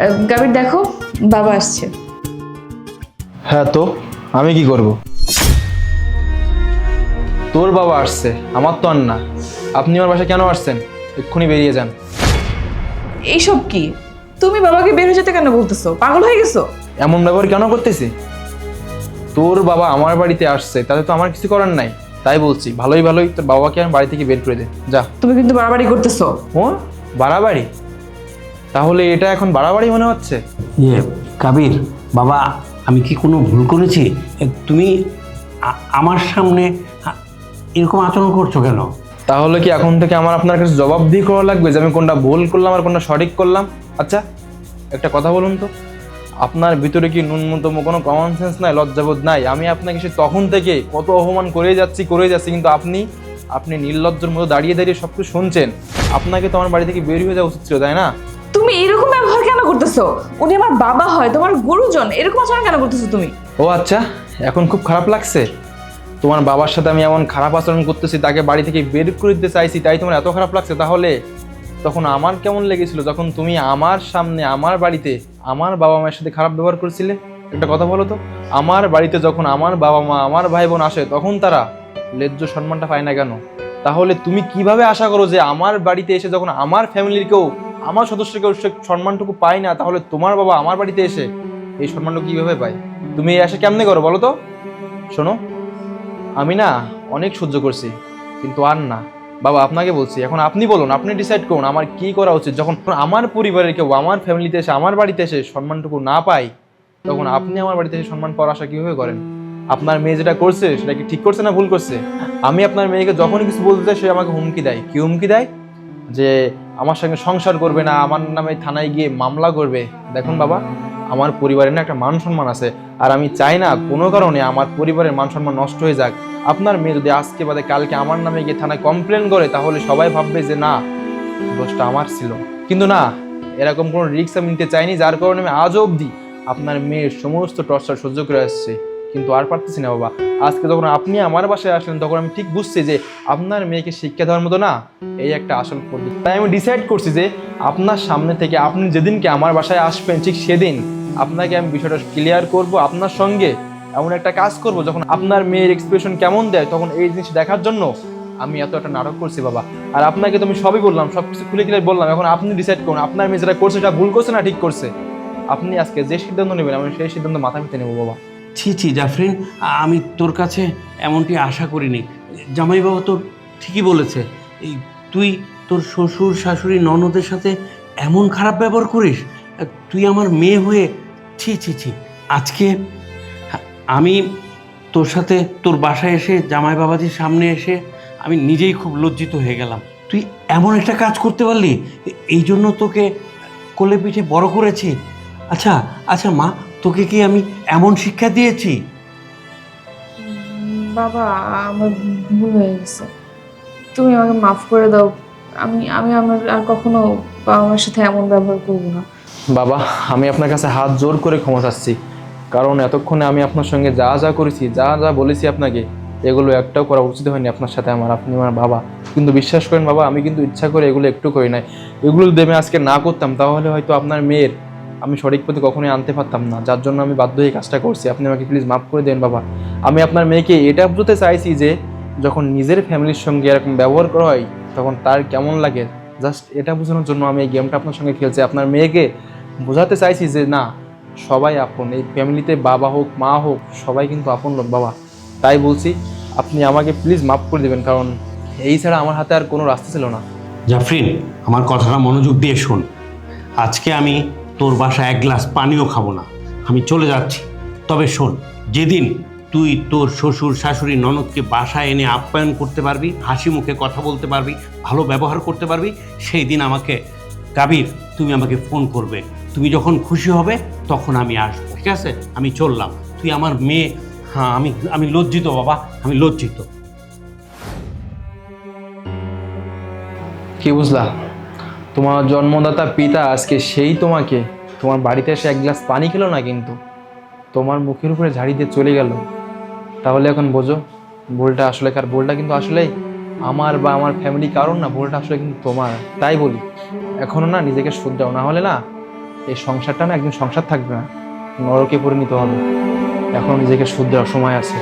গাবির দেখো বাবা আসছে। হ্যাঁ তো? আমি কি করব? তোর বাবা আসছে আমার তো আর না। আপনি আমার বাসায় কেন আসছেন? এক্ষুনি বেরিয়ে যান। এইসব কি? তুমি বাবাকে বের হয়ে যেতে কেন বলতেছো? পাগল হয়ে গেছো? এমন ব্যবহার কেন করতেছি? তোর বাবা আমার বাড়িতে আসছে তাতে তো আমার কিছু করার নাই। তাই বলছি ভালোই ভালোই তোর বাবাকে আমি বাড়ি থেকে বের করে দে। যা। তুমি কিন্তু বাড়াবাড়ি করতেছো। ও? বাড়াবাড়ি? তাহলে এটা এখন বাড়াবাড়ি মনে হচ্ছে? ইয়ে কাবির বাবা আমি কি কোনো ভুল করেছি? তুমি আমার সামনে এরকম আচরণ করছ কেন? তাহলে কি এখন থেকে আমার আপনার কাছে জবাবদিহি করা লাগবে যে আমি কোনটা ভুল করলাম আর কোনটা সঠিক করলাম? আচ্ছা একটা কথা বলুন তো। আপনার ভিতরে কি ন্যূনতম কোনো কমন সেন্স নাই লজ্জাবোধ নাই? আমি আপনাকে সে তখন থেকে কত অপমান করে যাচ্ছি করে যাচ্ছি কিন্তু আপনি আপনি নির্লজ্জর মতো দাঁড়িয়ে দাঁড়িয়ে সব কিছু শুনছেন। আপনাকে তো আমার বাড়ি থেকে বের হয়ে যাওয়া উচিত ছিল তাই না? তুমি এরকম ব্যবহার কেন করতেছো? উনি আমার বাবা হয়, তোমার গুরুজন, এরকম আচরণ কেন করতেছো তুমি? ও আচ্ছা এখন খুব খারাপ লাগছে। তোমার বাবার সাথে আমি এমন খারাপ আচরণ করতেছি, তাকে বাড়ি থেকে বের করে দিতে চাইছি, তাই তোমার এত খারাপ লাগছে তাহলে? তখন আমার কেমন লেগেছিল যখন তুমি আমার সামনে, আমার বাড়িতে আমার বাবা মায়ের সাথে খারাপ ব্যবহার করেছিলে? একটা কথা বলো তো, আমার বাড়িতে যখন আমার বাবা মা, আমার ভাই বোন আসে, তখন তারা লেজ্জ সম্মানটা পায় না কেন? তাহলে তুমি কীভাবে আশা করো যে আমার বাড়িতে এসে যখন আমার ফ্যামিলির কেউ আমার সদস্য কেউ সে সম্মানটুকু পায় না, তাহলে তোমার বাবা আমার বাড়িতে এসে এই সম্মানটুকু কীভাবে পায়? তুমি এই আশা কেমনে করো বলো তো? শোনো, আমি না অনেক সহ্য করছি, কিন্তু আর না। বাবা, আপনাকে বলছি, এখন আপনি বলুন, আপনি ডিসাইড করুন আমার কি করা উচিত। যখন আমার পরিবারের কেউ আমার ফ্যামিলিতে এসে, আমার বাড়িতে এসে সম্মানটুকু না পাই তখন আপনি আমার বাড়িতে এসে সম্মান পাওয়ার আশা কীভাবে করেন? আপনার মেয়ে যেটা করছে, সেটা কি ঠিক করছে না ভুল করছে? আমি আপনার মেয়েকে যখনই কিছু বলতে চাই, সে আমাকে হুমকি দেয়। কি হুমকি দেয়? যে আমার সঙ্গে সংসার করবে না, আমার নামে থানায় গিয়ে মামলা করবে। দেখুন বাবা, আমার পরিবারের না একটা মান সম্মান আছে, আর আমি চাই না কোনো কারণে আমার পরিবারের মান সম্মান নষ্ট হয়ে যাক। আপনার মেয়ে যদি আজকে বাদে কালকে আমার নামে গিয়ে থানায় কমপ্লেন করে, তাহলে সবাই ভাববে যে না, দোষটা আমার ছিল। কিন্তু না, এরকম কোনো রিস্ক আমি নিতে চাইনি, যার কারণে আমি আজও অবধি আপনার মেয়ের সমস্ত টর্চার সহ্য করে আসছি। কিন্তু আর পারতেছি না, বাবা। আজকে যখন আপনি আমার বাসায় আসলেন, তখন আমি ঠিক বুঝছি যে আপনার মেয়েকে শিক্ষা দেওয়ার মতো না, এই একটা আসল পদ্ধতি। তাই আমি ডিসাইড করছি যে আপনার সামনে থেকে আপনি যেদিনকে আমার বাসায় আসবেন, ঠিক সেদিন আপনাকে আমি বিষয়টা ক্লিয়ার করব আপনার সঙ্গে। এমন একটা কাজ করব, যখন আপনার মেয়ের এক্সপ্রেশন কেমন দেয়, তখন এই জিনিস দেখার জন্য আমি এত একটা নাটক করছি, বাবা। আর আপনাকে তো আমি সবই বললাম, সব কিছু খুলে ক্লিয়ার বললাম। এখন আপনি ডিসাইড করুন, আপনার মেয়ে যেটা করছে সেটা ভুল করছে না ঠিক করছে। আপনি আজকে যে সিদ্ধান্ত নেবেন, আমি সেই সিদ্ধান্ত মাথা পিতে নেব, বাবা। ছি ছি, জাফরিন, আমি তোর কাছে এমনটি আশা করিনি। জামাইবাবু তো ঠিকই বলেছে, এই তুই তোর শ্বশুর, শাশুড়ি, ননদের সাথে এমন খারাপ ব্যবহার করিস, তুই আমার মেয়ে হয়ে, ছি ছি ছি, আজকে আমি তোর সাথে তোর বাসায় এসে জামাই বাবাজির সামনে এসে আমি নিজেই খুব লজ্জিত হয়ে গেলাম। তুই এমন একটা কাজ করতে পারলি, এই জন্য তোকে কোলে পিঠে বড় করেছি। আচ্ছা আচ্ছা মা তোকে কি আমি এমন শিক্ষা দিয়েছি? বাবা আমার ভুল হয়ে গেছে। তুমি আমাকে মাফ করে দাও। আমি আমি আমার আর কখনো বাবা মার সাথে এমন ব্যবহার করব না। বাবা আমি আপনার কাছে হাত জোর করে ক্ষমা চাচ্ছি। কারণ এতক্ষণে আমি আপনার সঙ্গে যা যা করেছি যা যা বলেছি আপনাকে এগুলো একটাও করা উচিত হয়নি আপনার সাথে আমার আপনি আমার বাবা। কিন্তু বিশ্বাস করেন বাবা আমি কিন্তু ইচ্ছা করে এগুলো একটু করি নাই। এগুলো যদি আমি আজকে না করতাম তাহলে হয়তো আপনার মেয়ের আমি সঠিক পথে কখনোই আনতে পারতাম না। যার জন্য আমি বাধ্য হয়ে কাজটা করছি। আপনি আমাকে প্লিজ মাফ করে দেন বাবা। আমি আপনার মেয়েকে এটা বুঝতে চাইছি যে, যখন নিজের ফ্যামিলির সঙ্গে এরকম ব্যবহার করা হয়, তখন তার কেমন লাগে? জাস্ট এটা বোঝানোর জন্য আমি এই গেমটা আপনার সঙ্গে খেলছি। আপনার মেয়েকে বোঝাতে চাইছি যে, না, সবাই আপন। এই ফ্যামিলিতে বাবা হোক, মা হোক, সবাই কিন্তু আপন লোক বাবা। তাই বলছি, আপনি আমাকে প্লিজ মাফ করে দেবেন, কারণ এই ছাড়া আমার হাতে আর কোনো রাস্তা ছিল না। জাফরিন, আমার কথাটা মনোযোগ দিয়ে শোন। আজকে আমি তোর বাসায় এক গ্লাস পানিও খাব না। আমি চলে যাচ্ছি। তবে শোন, যেদিন তুই তোর শ্বশুর, শাশুড়ি, ননদকে বাসায় এনে আপ্যায়ন করতে পারবি, হাসি মুখে কথা বলতে পারবি, ভালো ব্যবহার করতে পারবি, সেই দিন আমাকে, কাবির, তুমি আমাকে ফোন করবে। তুমি যখন খুশি হবে, তখন আমি আসব। ঠিক আছে? আমি চললাম। তুই আমার মেয়ে হ্যাঁ আমি আমি লজ্জিত বাবা, আমি লজ্জিত। কি বুঝলা? তোমার জন্মদাতা পিতা আজকে সেই তোমাকে, তোমার বাড়িতে এসে এক গ্লাস পানি খেলো না কিন্তু? তোমার মুখের উপরে ঝাড়ি দিয়ে চলে গেল। তাহলে এখন বোঝো, ভুলটা আসলে কার? ভুলটা কিন্তু আসলেই আমার বা আমার ফ্যামিলি কারণ না, ভুলটা আসলে কিন্তু তোমার। তাই বলি এখনও না নিজেকে শুধরাও না হলে না এই সংসারটা না একদিন সংসার থাকবে না, নরকে পরিণত হবে। এখন নিজেকে শুদ্ধ সময় আছে।